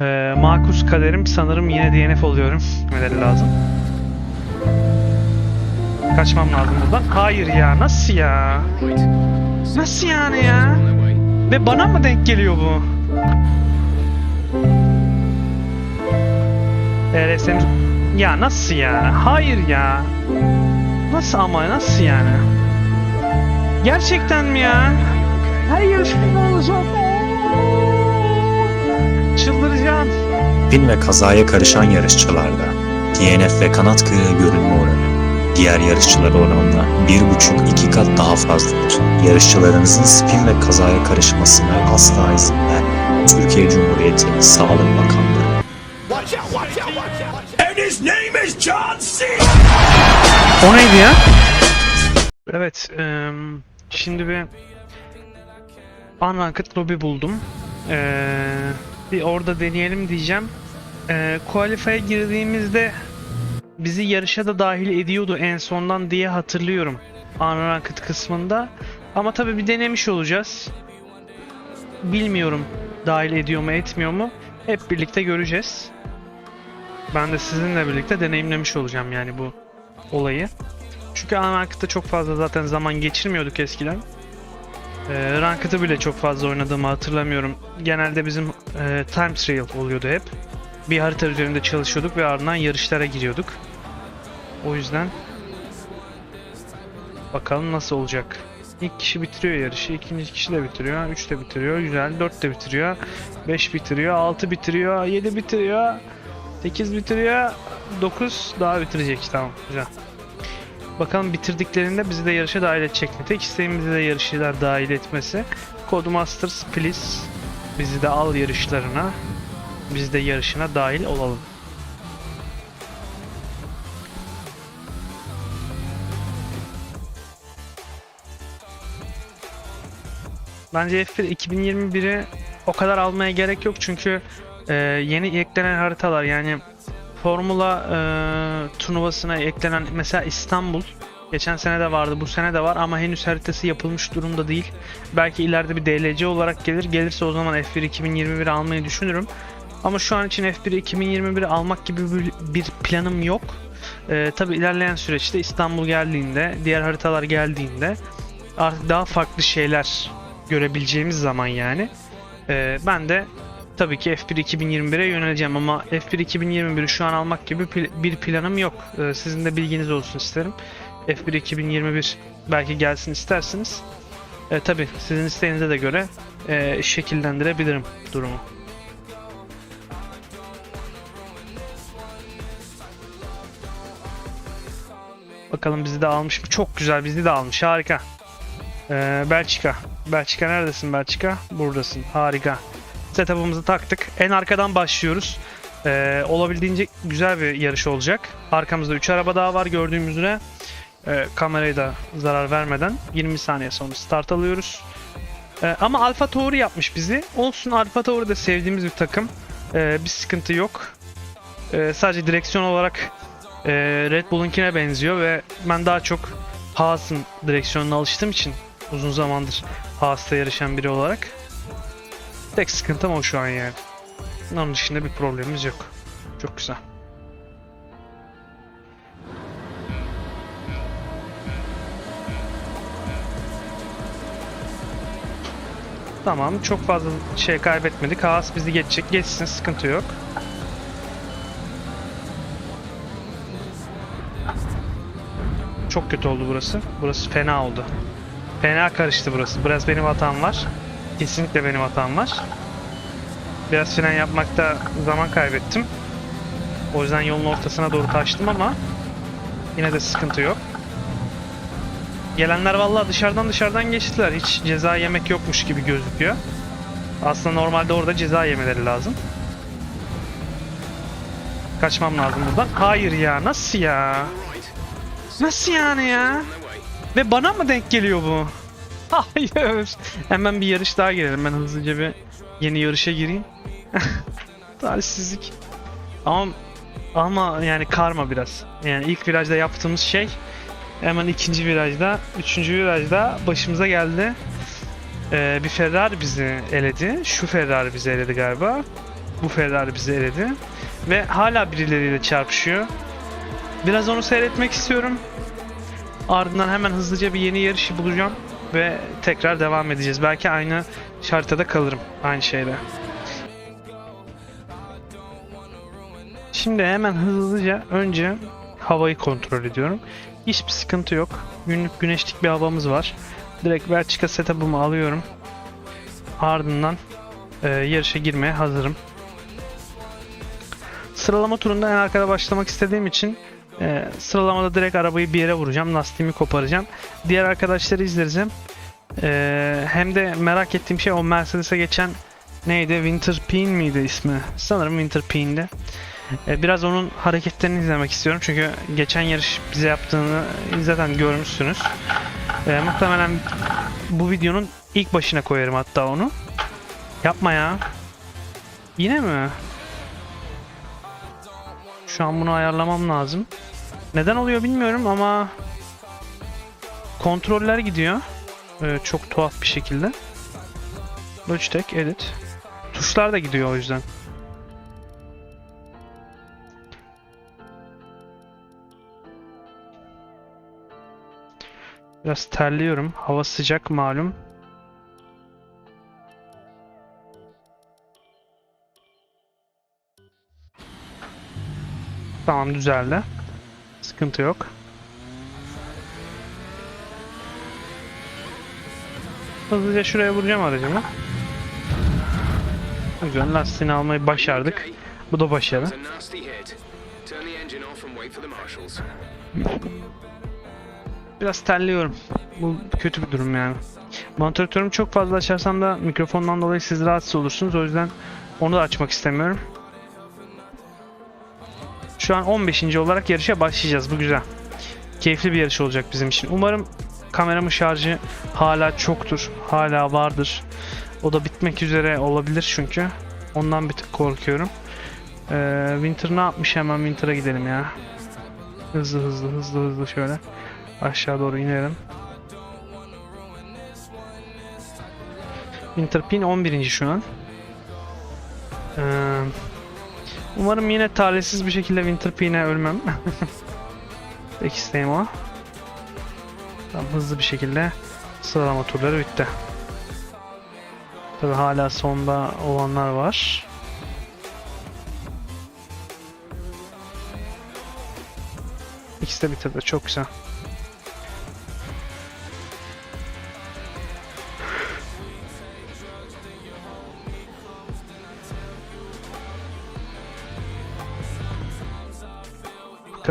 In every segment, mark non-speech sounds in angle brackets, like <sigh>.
Ee, makus kaderim sanırım yine DNF oluyorum. Neleri lazım. Kaçmam lazım buradan. Hayır ya nasıl ya? Nasıl yani ya? Ve bana mı denk geliyor bu? RSM ya nasıl ya? Hayır ya. Nasıl ama nasıl yani? Gerçekten mi ya? Hayır ne <laughs> olacak? Çıldıracağım. Spin ve kazaya karışan yarışçılarda DNF ve kanat kırığı görünme oranı diğer yarışçılara oranla 1,5-2 kat daha fazladır. Yarışçılarınızın spin ve kazaya karışmasına asla izin vermeyin. Türkiye Cumhuriyeti Sağlık Bakanlığı Watch out, watch out, watch out. And his name is John C. O neydi ya? Evet, em, şimdi bir Unranked lobby buldum. Eee, bir orada deneyelim diyeceğim. Eee Qualify'a girdiğimizde bizi yarışa da dahil ediyordu en sondan diye hatırlıyorum. Unranked kısmında. Ama tabii bir denemiş olacağız. Bilmiyorum dahil ediyor mu etmiyor mu. Hep birlikte göreceğiz. Ben de sizinle birlikte deneyimlemiş olacağım yani bu olayı. Çünkü Unranked'da çok fazla zaten zaman geçirmiyorduk eskiden. Ee, Ranked'ı bile çok fazla oynadığımı hatırlamıyorum. Genelde bizim e, time trial oluyordu hep. Bir harita üzerinde çalışıyorduk ve ardından yarışlara giriyorduk. O yüzden bakalım nasıl olacak. İlk kişi bitiriyor yarışı, ikinci kişi de bitiriyor, üç de bitiriyor, güzel, dört de bitiriyor, beş bitiriyor, altı bitiriyor, yedi bitiriyor, sekiz bitiriyor, dokuz daha bitirecek. Tamam, güzel. Bakalım bitirdiklerinde bizi de yarışa dahil edecek mi? Tek isteğimiz de yarışçılar dahil etmesi. Codemasters please bizi de al yarışlarına. Biz de yarışına dahil olalım. Bence F1 2021'i o kadar almaya gerek yok çünkü e, yeni eklenen haritalar yani Formula e, turnuvasına eklenen mesela İstanbul geçen sene de vardı bu sene de var ama henüz haritası yapılmış durumda değil. Belki ileride bir DLC olarak gelir. Gelirse o zaman F1 2021 almayı düşünürüm. Ama şu an için F1 2021 almak gibi bir, bir planım yok. E, Tabi ilerleyen süreçte İstanbul geldiğinde, diğer haritalar geldiğinde artık daha farklı şeyler görebileceğimiz zaman yani e, ben de tabii ki F1 2021'e yöneleceğim ama F1 2021'i şu an almak gibi bir planım yok. Ee, sizin de bilginiz olsun isterim. F1 2021 belki gelsin istersiniz. Ee, tabii sizin isteğinize de göre e, şekillendirebilirim durumu. Bakalım bizi de almış mı? Çok güzel bizi de almış. Harika. Ee, Belçika. Belçika neredesin Belçika? Buradasın. Harika setup'ımızı taktık. En arkadan başlıyoruz. Ee, olabildiğince güzel bir yarış olacak. Arkamızda 3 araba daha var gördüğümüz üzere. Ee, kamerayı da zarar vermeden 20 saniye sonra start alıyoruz. Ee, ama Alfa Tauri yapmış bizi. Olsun Alfa Tauri de sevdiğimiz bir takım. Ee, bir sıkıntı yok. Ee, sadece direksiyon olarak e, Red Bull'unkine benziyor ve ben daha çok Haas'ın direksiyonuna alıştığım için uzun zamandır Haas'ta yarışan biri olarak Tek sıkıntım o şu an yani. Onun dışında bir problemimiz yok. Çok güzel. Tamam çok fazla şey kaybetmedik. Haas bizi geçecek. Geçsin sıkıntı yok. Çok kötü oldu burası. Burası fena oldu. Fena karıştı burası. Biraz benim hatam var. Kesinlikle benim hatam var. Biraz fren yapmakta zaman kaybettim. O yüzden yolun ortasına doğru kaçtım ama yine de sıkıntı yok. Gelenler vallahi dışarıdan dışarıdan geçtiler. Hiç ceza yemek yokmuş gibi gözüküyor. Aslında normalde orada ceza yemeleri lazım. Kaçmam lazım buradan. Hayır ya nasıl ya? Nasıl yani ya? Ve bana mı denk geliyor bu? Hayır. Hemen bir yarış daha girelim. Ben hızlıca bir yeni yarışa gireyim. <laughs> Talihsizlik. Ama ama yani karma biraz. Yani ilk virajda yaptığımız şey hemen ikinci virajda, üçüncü virajda başımıza geldi. Ee, bir Ferrari bizi eledi. Şu Ferrari bizi eledi galiba. Bu Ferrari bizi eledi. Ve hala birileriyle çarpışıyor. Biraz onu seyretmek istiyorum. Ardından hemen hızlıca bir yeni yarışı bulacağım. Ve tekrar devam edeceğiz. Belki aynı şartada kalırım. Aynı şeyde. Şimdi hemen hızlıca önce havayı kontrol ediyorum. Hiçbir sıkıntı yok. Günlük güneşlik bir havamız var. Direkt Belçika setup'ımı alıyorum. Ardından e, yarışa girmeye hazırım. Sıralama turunda en arkada başlamak istediğim için e, sıralamada direkt arabayı bir yere vuracağım. Lastiğimi koparacağım. Diğer arkadaşları izleyeceğim. E, hem de merak ettiğim şey o Mercedes'e geçen neydi? Winter Pin miydi ismi? Sanırım Winter Pin'di. E, Biraz onun hareketlerini izlemek istiyorum çünkü geçen yarış bize yaptığını zaten görmüşsünüz. E, muhtemelen bu videonun ilk başına koyarım hatta onu. Yapma ya. Yine mi? Şu an bunu ayarlamam lazım. Neden oluyor bilmiyorum ama kontroller gidiyor. E, çok tuhaf bir şekilde. Logitech Edit. Tuşlar da gidiyor o yüzden. Biraz terliyorum. Hava sıcak malum. Tamam düzeldi. Sıkıntı yok. Hızlıca şuraya vuracağım aracımı. Güzel lastiğini almayı başardık. Bu da başarı. Biraz terliyorum. Bu kötü bir durum yani. Monitörümü çok fazla açarsam da mikrofondan dolayı siz rahatsız olursunuz. O yüzden onu da açmak istemiyorum. Şu an 15. olarak yarışa başlayacağız. Bu güzel. Keyifli bir yarış olacak bizim için. Umarım kameramın şarjı hala çoktur. Hala vardır. O da bitmek üzere olabilir çünkü. Ondan bir tık korkuyorum. Ee, Winter ne yapmış hemen Winter'a gidelim ya. Hızlı hızlı hızlı hızlı şöyle. Aşağı doğru inelim. Winterpin 11. şu an. Ee, umarım yine talihsiz bir şekilde Winterpin'e ölmem. <laughs> Tek isteğim o. Tamam, hızlı bir şekilde sıralama turları bitti. Tabi hala sonda olanlar var. İkisi de bitirdi. Çok güzel.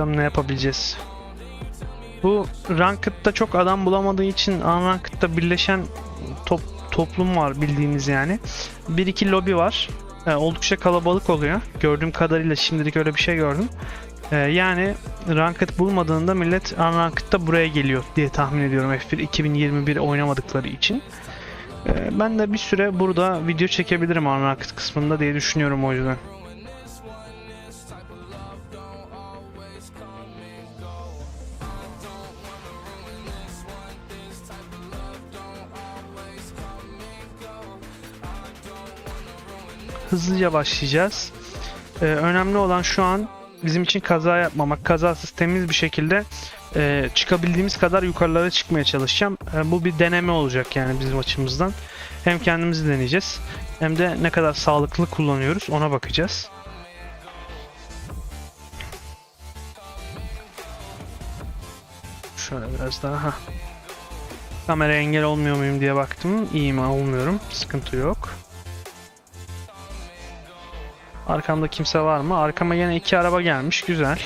Bakalım ne yapabileceğiz. Bu Ranked'da çok adam bulamadığı için Unranked'da birleşen top, toplum var bildiğiniz yani. Bir iki lobi var. Ee, oldukça kalabalık oluyor. Gördüğüm kadarıyla şimdilik öyle bir şey gördüm. Ee, yani Ranked bulmadığında millet Unranked'da buraya geliyor diye tahmin ediyorum F1 2021 oynamadıkları için. Ee, ben de bir süre burada video çekebilirim Unranked kısmında diye düşünüyorum o yüzden. Hızlıca başlayacağız. Ee, önemli olan şu an bizim için kaza yapmamak, kazasız temiz bir şekilde e, çıkabildiğimiz kadar yukarılara çıkmaya çalışacağım. E, bu bir deneme olacak yani bizim açımızdan. Hem kendimizi deneyeceğiz hem de ne kadar sağlıklı kullanıyoruz ona bakacağız. Şöyle biraz daha. Heh. Kamera engel olmuyor muyum diye baktım. İyiyim olmuyorum. Sıkıntı yok. Arkamda kimse var mı? Arkama yine iki araba gelmiş. Güzel.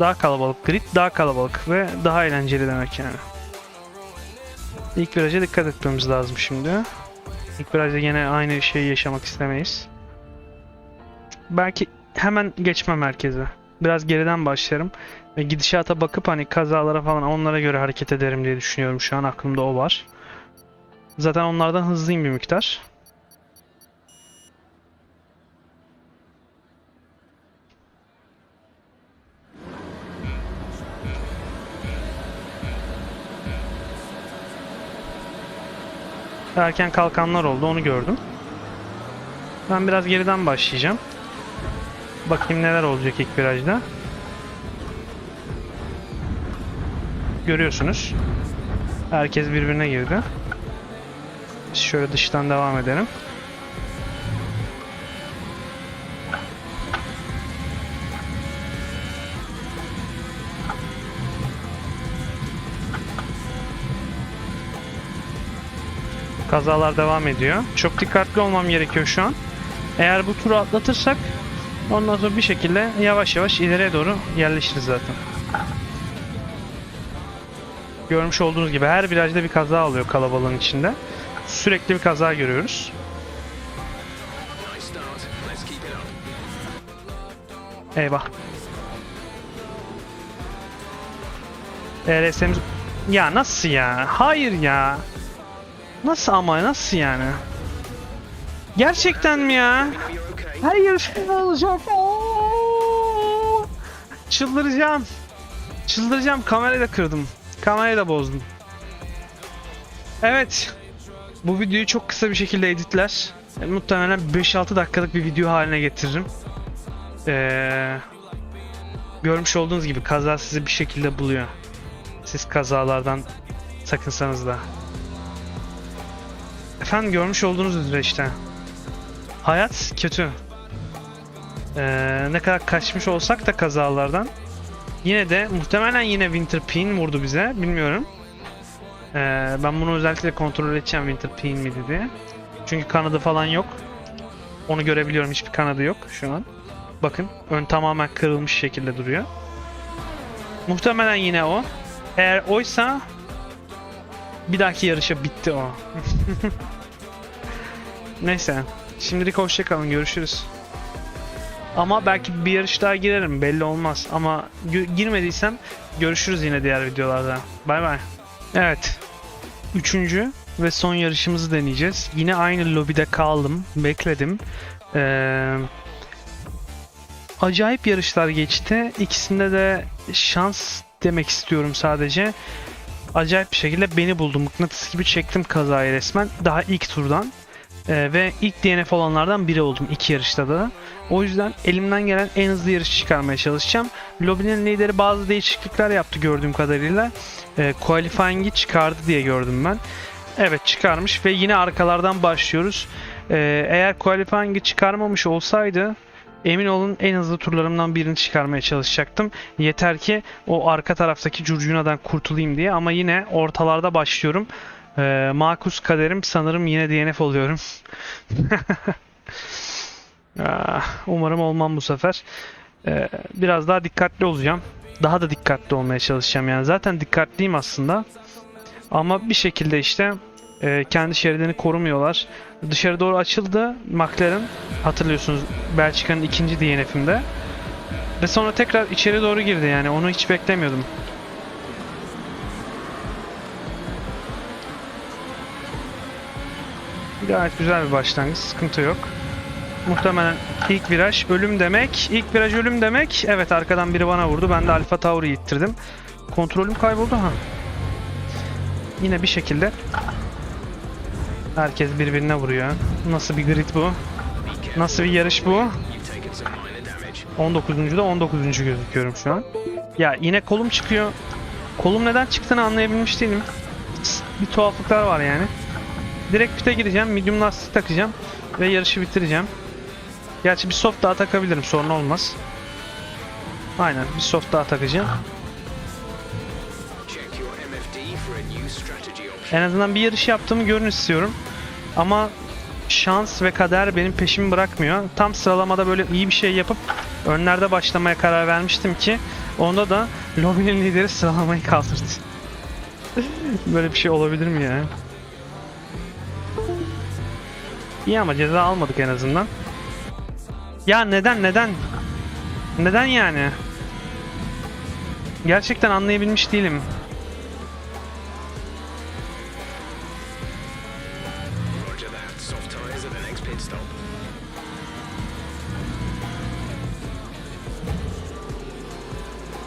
Daha kalabalık. Grid daha kalabalık ve daha eğlenceli demek yani. İlk viraja dikkat etmemiz lazım şimdi. İlk virajda yine aynı şeyi yaşamak istemeyiz. Belki hemen geçmem merkeze. Biraz geriden başlarım. Ve gidişata bakıp hani kazalara falan onlara göre hareket ederim diye düşünüyorum. Şu an aklımda o var. Zaten onlardan hızlıyım bir miktar. Erken kalkanlar oldu onu gördüm. Ben biraz geriden başlayacağım. Bakayım neler olacak ilk virajda. Görüyorsunuz. Herkes birbirine girdi. Biz şöyle dıştan devam edelim. Kazalar devam ediyor. Çok dikkatli olmam gerekiyor şu an. Eğer bu turu atlatırsak ondan sonra bir şekilde yavaş yavaş ileriye doğru yerleşiriz zaten. Görmüş olduğunuz gibi her virajda bir kaza oluyor kalabalığın içinde. Sürekli bir kaza görüyoruz. Eyvah. RS'miz... Ya nasıl ya? Hayır ya. Nasıl ama nasıl yani? Gerçekten mi ya? Her yarış ne olacak? Çıldıracağım. Çıldıracağım. Kamerayı da kırdım. Kamerayı da bozdum. Evet. Bu videoyu çok kısa bir şekilde editler. E, muhtemelen 5-6 dakikalık bir video haline getiririm. Ee, görmüş olduğunuz gibi kaza sizi bir şekilde buluyor. Siz kazalardan sakınsanız da. Efendim görmüş olduğunuz üzere işte. Hayat kötü. Ee, ne kadar kaçmış olsak da kazalardan yine de muhtemelen yine Winter Pin vurdu bize. Bilmiyorum. Ee, ben bunu özellikle kontrol edeceğim Winter Pin miydi diye. Çünkü kanadı falan yok. Onu görebiliyorum. Hiçbir kanadı yok şu an. Bakın ön tamamen kırılmış şekilde duruyor. Muhtemelen yine o. Eğer oysa bir dahaki yarışa bitti o. <laughs> Neyse. Şimdilik hoşçakalın. Görüşürüz. Ama belki bir yarış daha girerim. Belli olmaz. Ama girmediysem görüşürüz yine diğer videolarda. Bay bay. Evet. Üçüncü ve son yarışımızı deneyeceğiz. Yine aynı lobide kaldım. Bekledim. Ee, acayip yarışlar geçti. İkisinde de şans demek istiyorum sadece. Acayip bir şekilde beni buldu. Mıknatıs gibi çektim kazayı resmen. Daha ilk turdan. Ee, ve ilk DNF olanlardan biri oldum iki yarışta da. O yüzden elimden gelen en hızlı yarış çıkarmaya çalışacağım. Lobinin lideri bazı değişiklikler yaptı gördüğüm kadarıyla. Ee, qualifying'i çıkardı diye gördüm ben. Evet çıkarmış ve yine arkalardan başlıyoruz. Ee, eğer qualifying'i çıkarmamış olsaydı emin olun en hızlı turlarımdan birini çıkarmaya çalışacaktım. Yeter ki o arka taraftaki curcunadan kurtulayım diye ama yine ortalarda başlıyorum. Ee, makus kaderim sanırım yine DNF oluyorum. <laughs> Ah, Umarım olmam bu sefer. Ee, biraz daha dikkatli olacağım. Daha da dikkatli olmaya çalışacağım yani. Zaten dikkatliyim aslında. Ama bir şekilde işte e, kendi şeridini korumuyorlar. Dışarı doğru açıldı McLaren. Hatırlıyorsunuz Belçika'nın ikinci DNF'inde. Ve sonra tekrar içeri doğru girdi yani. Onu hiç beklemiyordum. Gayet güzel bir başlangıç. Sıkıntı yok. Muhtemelen ilk viraj ölüm demek. İlk viraj ölüm demek. Evet arkadan biri bana vurdu. Ben de Alfa Tauri'yi ittirdim. Kontrolüm kayboldu ha. Yine bir şekilde herkes birbirine vuruyor. Nasıl bir grid bu? Nasıl bir yarış bu? You've taken some minor damage. 19. da 19. gözüküyorum şu an. Ya yine kolum çıkıyor. Kolum neden çıktığını anlayabilmiş değilim. Bir tuhaflıklar var yani. Direkt pite gireceğim. Medium lastik takacağım. Ve yarışı bitireceğim. Gerçi bir soft daha takabilirim. Sorun olmaz. Aynen. Bir soft daha takacağım. En azından bir yarış yaptığımı görün istiyorum. Ama şans ve kader benim peşimi bırakmıyor. Tam sıralamada böyle iyi bir şey yapıp önlerde başlamaya karar vermiştim ki onda da lobinin lideri sıralamayı kaldırdı. <laughs> böyle bir şey olabilir mi ya? İyi ama ceza almadık en azından. Ya neden neden? Neden yani? Gerçekten anlayabilmiş değilim.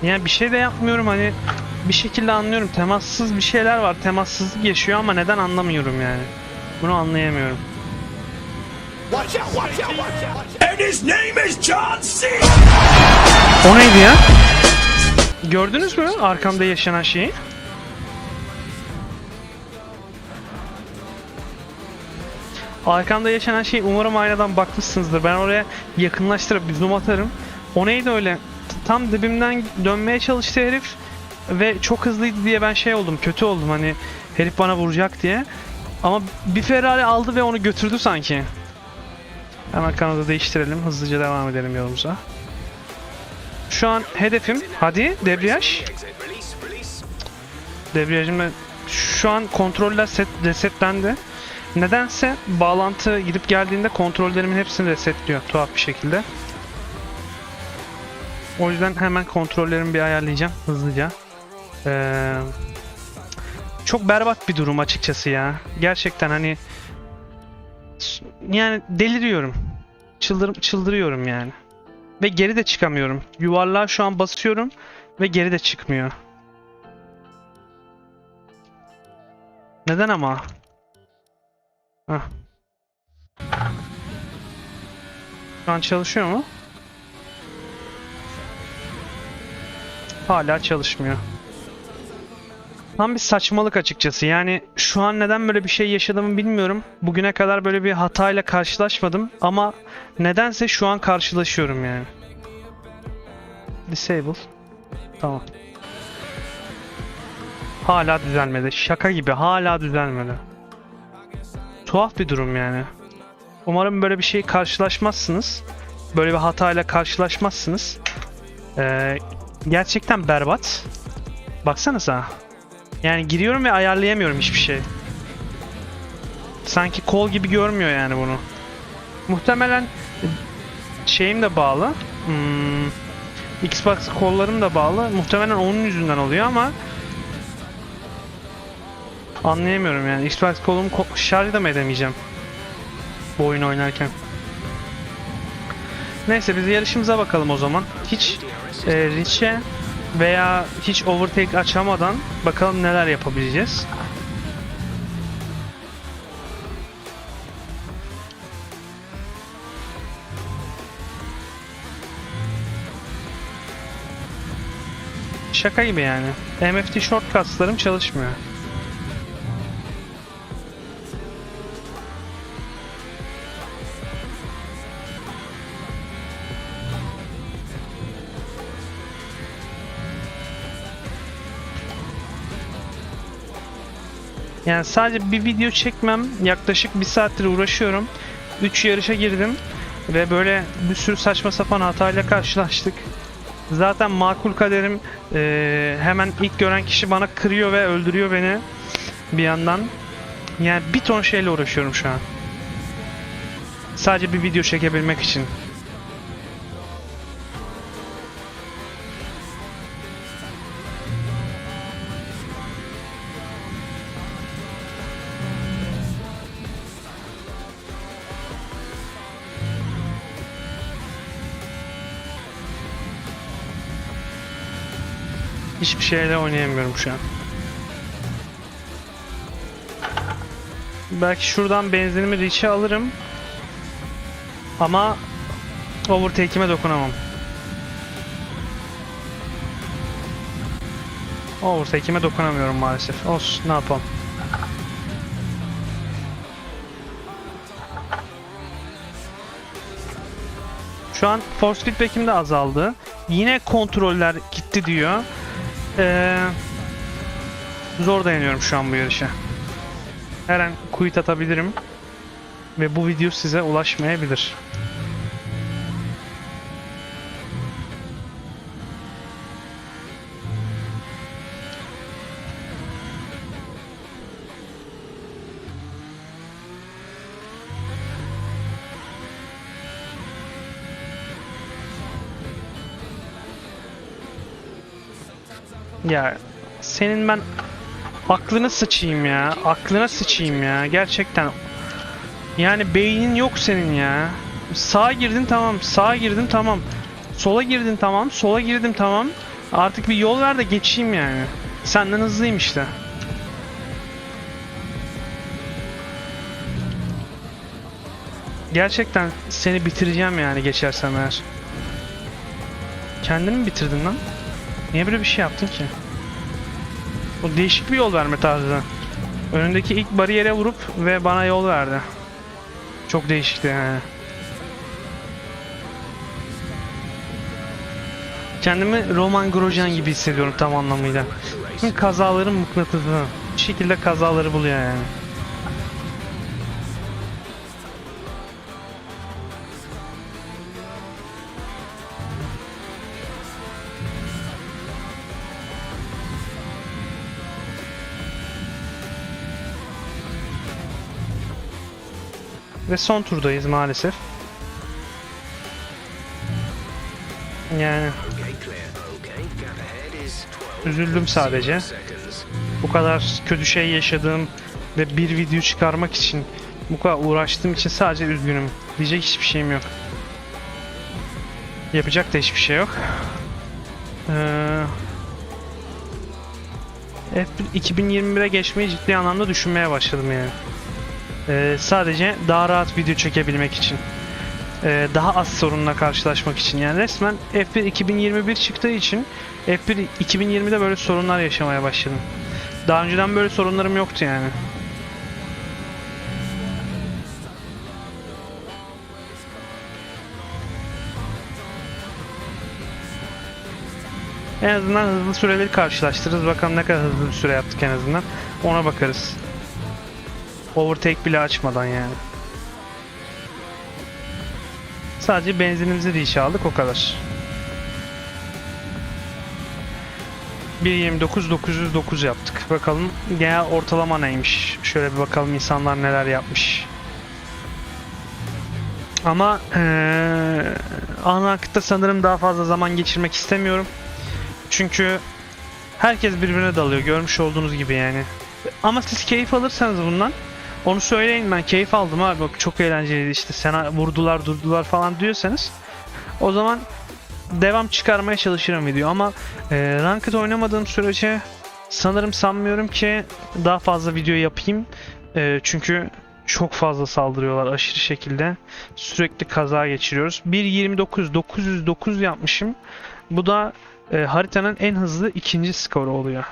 Yani bir şey de yapmıyorum hani bir şekilde anlıyorum temassız bir şeyler var temassızlık yaşıyor ama neden anlamıyorum yani bunu anlayamıyorum Watch out, watch out, watch out. And his name is John C. O neydi ya? Gördünüz mü arkamda yaşanan şeyi? Arkamda yaşanan şey umarım aynadan bakmışsınızdır. Ben oraya yakınlaştırıp bir zoom atarım. O neydi öyle? Tam dibimden dönmeye çalıştı herif ve çok hızlıydı diye ben şey oldum, kötü oldum hani herif bana vuracak diye. Ama bir Ferrari aldı ve onu götürdü sanki. Hemen kanalı değiştirelim, hızlıca devam edelim yolumuza. Şu an hedefim, hadi debriyaj. Exit. Release, release. Debriyajım da şu an kontroller set, resetlendi. Nedense bağlantı gidip geldiğinde kontrollerimin hepsini resetliyor tuhaf bir şekilde. O yüzden hemen kontrollerimi bir ayarlayacağım hızlıca. Ee, çok berbat bir durum açıkçası ya. Gerçekten hani yani deliriyorum. Çıldır, çıldırıyorum yani. Ve geri de çıkamıyorum. Yuvarlığa şu an basıyorum ve geri de çıkmıyor. Neden ama? Hah. Şu an çalışıyor mu? Hala çalışmıyor. Tam bir saçmalık açıkçası. Yani şu an neden böyle bir şey yaşadığımı bilmiyorum. Bugüne kadar böyle bir hatayla karşılaşmadım ama nedense şu an karşılaşıyorum yani. Disable. Tamam. Hala düzelmedi. Şaka gibi hala düzelmedi. Tuhaf bir durum yani. Umarım böyle bir şey karşılaşmazsınız. Böyle bir hatayla karşılaşmazsınız. Ee, gerçekten berbat. Baksanıza. Yani giriyorum ve ayarlayamıyorum hiçbir şey. Sanki kol gibi görmüyor yani bunu. Muhtemelen şeyim de bağlı. Hmm, Xbox kollarım da bağlı. Muhtemelen onun yüzünden oluyor ama Anlayamıyorum yani. Xbox kolumu ko- şarj da mı edemeyeceğim? Bu oyunu oynarken. Neyse biz yarışımıza bakalım o zaman. Hiç e, reach'e veya hiç overtake açamadan bakalım neler yapabileceğiz. Şaka gibi yani. MFT shortcuts'larım çalışmıyor. Yani sadece bir video çekmem yaklaşık bir saattir uğraşıyorum. 3 yarışa girdim ve böyle bir sürü saçma sapan hatayla karşılaştık. Zaten makul kaderim eee, hemen ilk gören kişi bana kırıyor ve öldürüyor beni bir yandan. Yani bir ton şeyle uğraşıyorum şu an. Sadece bir video çekebilmek için. Hiçbir şeyle oynayamıyorum şu an. Belki şuradan benzinimi reach'e alırım. Ama overtake'ime dokunamam. Overtake'ime dokunamıyorum maalesef. Olsun ne yapalım. Şu an force feedback'im de azaldı. Yine kontroller gitti diyor. Ee, zor dayanıyorum şu an bu yarışa. Her an quit atabilirim. Ve bu video size ulaşmayabilir. Ya senin ben aklını sıçayım ya. Aklına sıçayım ya. Gerçekten. Yani beynin yok senin ya. Sağa girdin tamam. Sağa girdin tamam. Sola girdin tamam. Sola girdim tamam. Artık bir yol ver de geçeyim yani. Senden hızlıyım işte. Gerçekten seni bitireceğim yani geçersem eğer. Kendini mi bitirdin lan? Niye böyle bir şey yaptın ki? O değişik bir yol verme tarzı. Önündeki ilk bariyere vurup ve bana yol verdi. Çok değişikti yani. Kendimi Roman Grosjean gibi hissediyorum tam anlamıyla. Kazaların mıknatısı. Bir şekilde kazaları buluyor yani. Ve son turdayız maalesef. Yani Okay, clear. Okay, gap ahead is 12. üzüldüm sadece. Bu kadar kötü şey yaşadığım ve bir video çıkarmak için bu kadar uğraştığım için sadece üzgünüm. Diyecek hiçbir şeyim yok. Yapacak da hiçbir şey yok. Ee, F1 2021'e geçmeyi ciddi anlamda düşünmeye başladım yani. Ee, sadece daha rahat video çekebilmek için. Ee, daha az sorunla karşılaşmak için. Yani resmen F1 2021 çıktığı için F1 2020'de böyle sorunlar yaşamaya başladım. Daha önceden böyle sorunlarım yoktu yani. En azından hızlı süreleri karşılaştırırız. Bakalım ne kadar hızlı bir süre yaptık en azından. Ona bakarız. Overtake bile açmadan yani. Sadece benzinimizi de işe aldık o kadar. 1.29 909 yaptık. Bakalım genel ortalama neymiş. Şöyle bir bakalım insanlar neler yapmış. Ama eee ana akıtta sanırım daha fazla zaman geçirmek istemiyorum. Çünkü herkes birbirine dalıyor görmüş olduğunuz gibi yani. Ama siz keyif alırsanız bundan onu söyleyin ben keyif aldım abi bak çok eğlenceliydi işte sana vurdular durdular falan diyorsanız o zaman devam çıkarmaya çalışırım video ama e, Ranked oynamadığım sürece sanırım sanmıyorum ki daha fazla video yapayım. E, çünkü çok fazla saldırıyorlar aşırı şekilde. Sürekli kaza geçiriyoruz. 1.29 909 yapmışım. Bu da e, haritanın en hızlı ikinci skoru oluyor.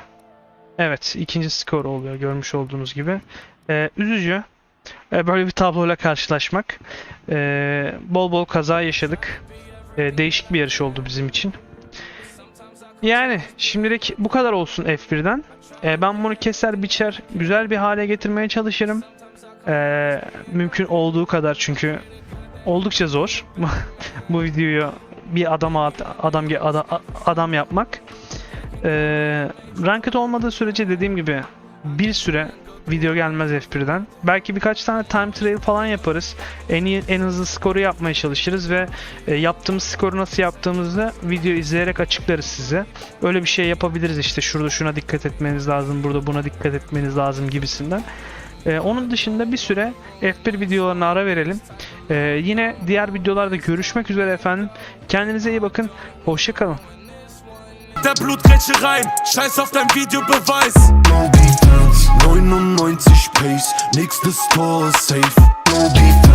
Evet ikinci skor oluyor görmüş olduğunuz gibi. E, üzücü. E, böyle bir tabloyla karşılaşmak. E, bol bol kaza yaşadık. E, değişik bir yarış oldu bizim için. Yani şimdilik bu kadar olsun F1'den. E, ben bunu keser biçer güzel bir hale getirmeye çalışırım. E, mümkün olduğu kadar çünkü oldukça zor <laughs> bu videoyu bir adam adam, adam yapmak. E, ranked olmadığı sürece dediğim gibi bir süre video gelmez F1'den. Belki birkaç tane time trial falan yaparız. En iyi en hızlı skoru yapmaya çalışırız ve e, yaptığımız skoru nasıl yaptığımızda video izleyerek açıklarız size. Öyle bir şey yapabiliriz işte şurada şuna dikkat etmeniz lazım, burada buna dikkat etmeniz lazım gibisinden. E, onun dışında bir süre F1 videolarına ara verelim. E, yine diğer videolarda görüşmek üzere efendim. Kendinize iyi bakın. Hoşçakalın. Der Blutgrätsche rein, scheiß auf dein Videobeweis. No defense, 99 Pace, nächstes Tor safe. No defense.